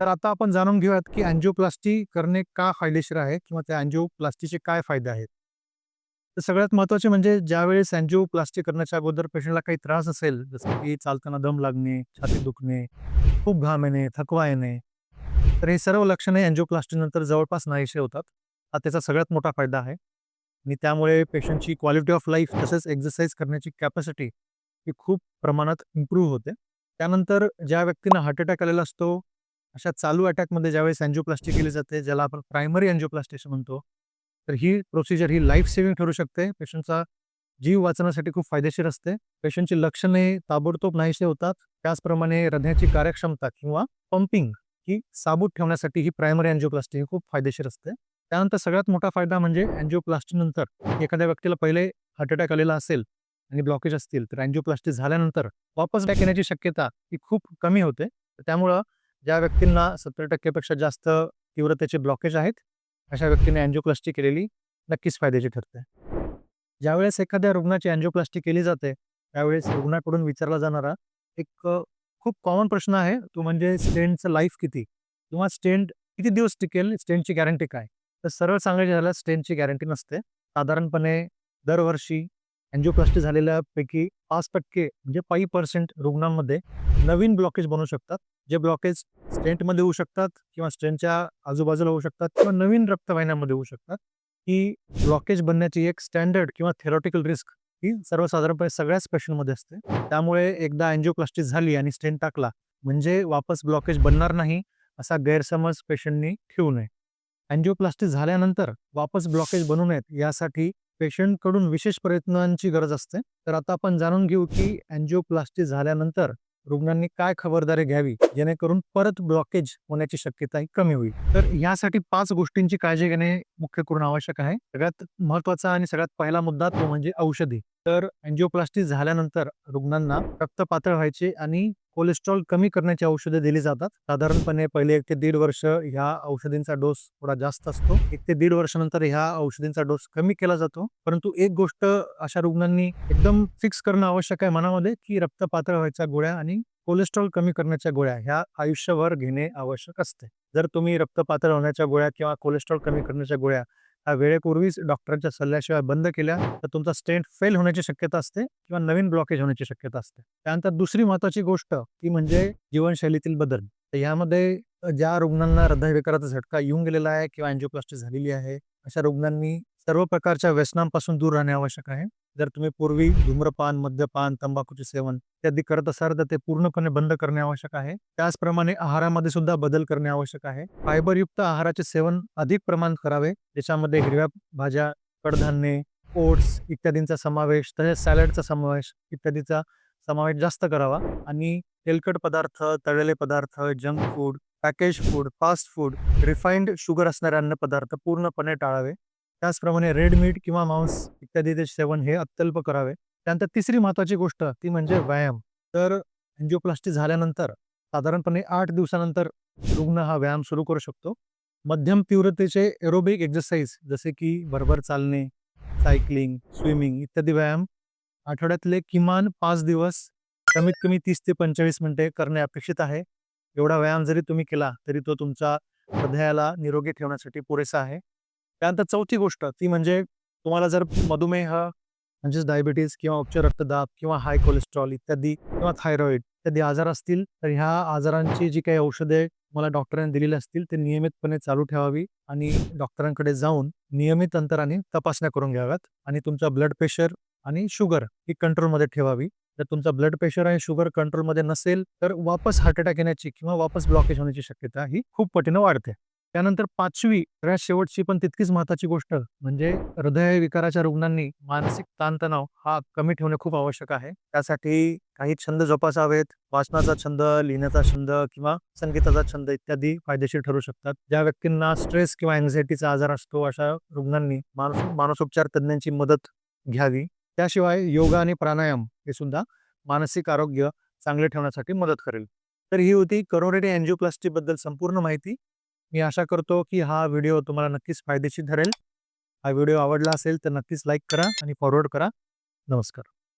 तर आता आपण जाणून घेऊयात की अँजिओप्लास्टी करणे का फायदेशीर आहे किंवा त्या अँजिओप्लास्टीचे काय फायदे आहेत. तर सगळ्यात महत्त्वाचे म्हणजे ज्यावेळेस अँजिओप्लास्टी करण्याच्या अगोदर पेशंटला काही त्रास असेल जसं की चालताना दम लागणे छाती दुखणे खूप घाम येणे थकवा येणे तर हे सर्व लक्षणे अँजिओप्लास्टीनंतर जवळपास नाहीसे होतात. हा त्याचा सगळ्यात मोठा फायदा आहे. आणि त्यामुळे पेशंटची क्वालिटी ऑफ लाईफ तसेच एक्सरसाइज करण्याची कॅपॅसिटी ही खूप प्रमाणात इम्प्रूव्ह होते. त्यानंतर ज्या व्यक्तींना हार्ट अटॅक आलेला असतो अशा चालू अटॅकमध्ये ज्यावेळेस अँजिओप्लास्टी केली जाते ज्याला आपण प्रायमरी अँजिओप्लास्टी असं म्हणतो तर ही प्रोसिजर ही लाईफ सेव्हिंग ठरू शकते. पेशंटचा जीव वाचवण्यासाठी खूप फायदेशीर असते. पेशंटची लक्षणे ताबडतोब नाहीसे होतात. त्याचप्रमाणे हृदयाची कार्यक्षमता किंवा पंपिंग ही साबूत ठेवण्यासाठी ही प्रायमरी अँजिओप्लास्टी ही खूप फायदेशीर असते. त्यानंतर सगळ्यात मोठा फायदा म्हणजे अँजिओप्लास्टी नंतर. एखाद्या व्यक्तीला पहिले हार्ट अटॅक आलेला असेल आणि ब्लॉकेज असतील तर अँजिओप्लास्टी झाल्यानंतर वापस बॅक येण्याची शक्यता ही खूप कमी होते. तर त्यामुळं ज्या व्यक्तींना सत्तर टक्केपेक्षा जास्त तीव्रतेचे ब्लॉकेज आहेत अशा व्यक्तीने अँजिओप्लास्टी केलेली नक्कीच फायद्याची ठरते. ज्यावेळेस एखाद्या रुग्णाची अँजिओप्लास्टी केली जाते त्यावेळेस रुग्णाकडून विचारला जाणारा एक खूप कॉमन प्रश्न आहे तो म्हणजे स्टेंटचं लाईफ किती? किंवा स्टेंट किती दिवस टिकेल? स्टेंटची गॅरंटी काय? तर सरळ सांगायचे झाल्यास स्टेंटची गॅरंटी नसते. साधारणपणे दरवर्षी अँजिओप्लास्टी झालेल्यापैकी पाच टक्के म्हणजे फाईव्ह पर्सेंट रुग्णांमध्ये नवीन ब्लॉकेज बनू शकतात. जे ब्लॉकेज स्टेंटमध्ये होऊ शकतात किंवा स्टेंटच्या आजूबाजूला होऊ शकतात किंवा नवीन रक्तवाहिन्यामध्ये होऊ शकतात ही ब्लॉकेज बनण्याची एक स्टँडर्ड किंवा थेरॉटिकल रिस्क ही सर्वसाधारणपणे सगळ्याच पेशंटमध्ये असते. त्यामुळे एकदा अँजिओप्लास्टिक झाली आणि स्टेंट टाकला म्हणजे वापस ब्लॉकेज बनणार नाही असा गैरसमज पेशंटनी ठेवू नये. अँजिओप्लास्टिक झाल्यानंतर वापस ब्लॉकेज बनू नयेत यासाठी पेशंटकडून विशेष प्रयत्नांची गरज असते. तर आता आपण जाणून घेऊ की अँजिओप्लास्टिक झाल्यानंतर रुग्णांनी काय खबरदारी घ्यावी? जेणेकरून परत ब्लॉकेज होण्याची शक्यता ही कमी होईल. तर यासाठी पाच गोष्टींची काळजी घेणे मुख्य करून आवश्यक आहे. सगळ्यात महत्त्वाचा आणि सगळ्यात पहिला मुद्दा तो म्हणजे औषधी. तर अँजिओप्लास्टी झाल्यानंतर रुग्णांना रक्त पातळ व्हायचे आणि कोलेस्ट्रॉल कमी करण्याची औषधे दिली जातात. साधारणपणे पहिले एक ते दीड वर्ष ह्या औषधींचा डोस थोडा जास्त असतो. एक ते दीड वर्षानंतर ह्या औषधींचा डोस कमी केला जातो. परंतु एक गोष्ट अशा रुग्णांनी एकदम फिक्स करणं आवश्यक आहे मनामध्ये की रक्तपात्र व्हायच्या गोळ्या आणि कोलेस्ट्रॉल कमी करण्याच्या गोळ्या ह्या आयुष्यभर घेणे आवश्यक असते. जर तुम्ही रक्तपात्र होण्याच्या गोळ्या किंवा कोलेस्ट्रॉल कमी करण्याच्या गोळ्या ह्या वेळेपूर्वीच डॉक्टरांच्या सल्ल्याशिवाय बंद केल्या तर तुमचा स्टेंट फेल होण्याची शक्यता असते किंवा नवीन ब्लॉकेज होण्याची शक्यता असते. त्यानंतर दुसरी महत्वाची गोष्ट ती म्हणजे जीवनशैलीतील बदल. तर यामध्ये ज्या रुग्णांना हृदयविकाराचा झटका येऊन गेलेला आहे किंवा अँजिओप्लास्टी झालेली आहे अशा रुग्णांनी सर्व प्रकारच्या व्यसनांपासून दूर राहणे आवश्यक आहे. जर तुम्ही पूर्वी धूम्रपान मद्यपान तंबाखूचे सेवन इत्यादी करत असाल तर ते पूर्णपणे बंद करणे आवश्यक आहे. त्याचप्रमाणे आहारामध्ये सुद्धा बदल करणे आवश्यक आहे. फायबरयुक्त आहाराचे सेवन अधिक प्रमाणात करावे. ज्याच्यामध्ये हिरव्या भाज्या कडधान्ये ओट्स इत्यादींचा समावेश तसेच सॅलडचा समावेश इत्यादीचा समावेश जास्त करावा. आणि तेलकट पदार्थ तळलेले पदार्थ junk food package food fast food refined sugar असणारे अन्न पदार्थ पूर्णपणे टाळावे. त्याचप्रमाणे रेड मीट किंवा मांस इत्यादीचे सेवन हे अत्यल्प करावे. त्यानंतर तिसरी महत्वाची गोष्ट ती म्हणजे व्यायाम. तर एन्जिओप्लास्टी झाल्यानंतर साधारणपणे आठ दिवसानंतर रुग्ण हा व्यायाम सुरू करू शकतो. मध्यम तीव्रतेचे एरोबिक एक्सरसाइज जसे की भरभर चालणे सायकलिंग स्विमिंग इत्यादी व्यायाम आठवड्यातले किमान पाच दिवस कमीत कमी तीस ते पंचेचाळीस मिनिटे करणे अपेक्षित आहे. एवढा व्यायाम जरी तुम्ही केला तरी तो तुमच्या हृदयाला निरोगी ठेवण्यासाठी पुरेसा आहे. त्यानंतर चौथी गोष्ट ती म्हणजे तुम्हाला जर मधुमेह म्हणजेच डायबिटीज किंवा उच्च रक्तदाब किंवा हाय कोलेस्ट्रॉल इत्यादी किंवा थायरॉइड इत्यादी आजार असतील तर ह्या आजारांची जी काही औषधे मला डॉक्टरांनी दिलेली असतील ते नियमितपणे चालू ठेवावी आणि डॉक्टरांकडे जाऊन नियमित अंतराने तपासण्या करून घ्याव्यात. आणि तुमचा ब्लड प्रेशर आणि शुगर ही कंट्रोलमध्ये ठेवावी. जर तुमचा ब्लड प्रेशर आणि शुगर कंट्रोलमध्ये नसेल तर वापस हार्ट अटॅक येण्याची किंवा वापस ब्लॉकेज होण्याची शक्यता ही खूप पटीनं वाढते. त्यानंतर पाचवी सगळ्यात शेवटची पण तितकीच महत्वाची गोष्ट म्हणजे हृदय विकाराच्या रुग्णांनी मानसिक ताणतणाव हा कमी ठेवणे खूप आवश्यक आहे. त्यासाठी काही छंद जोपासावेत वाचनाचा छंद लिहिण्याचा छंद किंवा संगीताचा छंद इत्यादी फायदेशीर ठरू शकतात. ज्या व्यक्तींना स्ट्रेस किंवा अँझायटीचा आजार असतो अशा रुग्णांनी मानस मानसोपचार तज्ज्ञांची मदत घ्यावी. त्याशिवाय योगा आणि प्राणायाम हे सुद्धा मानसिक आरोग्य चांगले ठेवण्यासाठी मदत करेल. तर ही होती करोरेटी अँजिओप्लास्टी बद्दल संपूर्ण माहिती. मी आशा करतो की हा व्हिडिओ तुम्हाला नक्कीच फायदेशीर ठरेल. हा व्हिडिओ आवडला असेल तर नक्कीच लाईक करा आणि फॉरवर्ड करा. नमस्कार.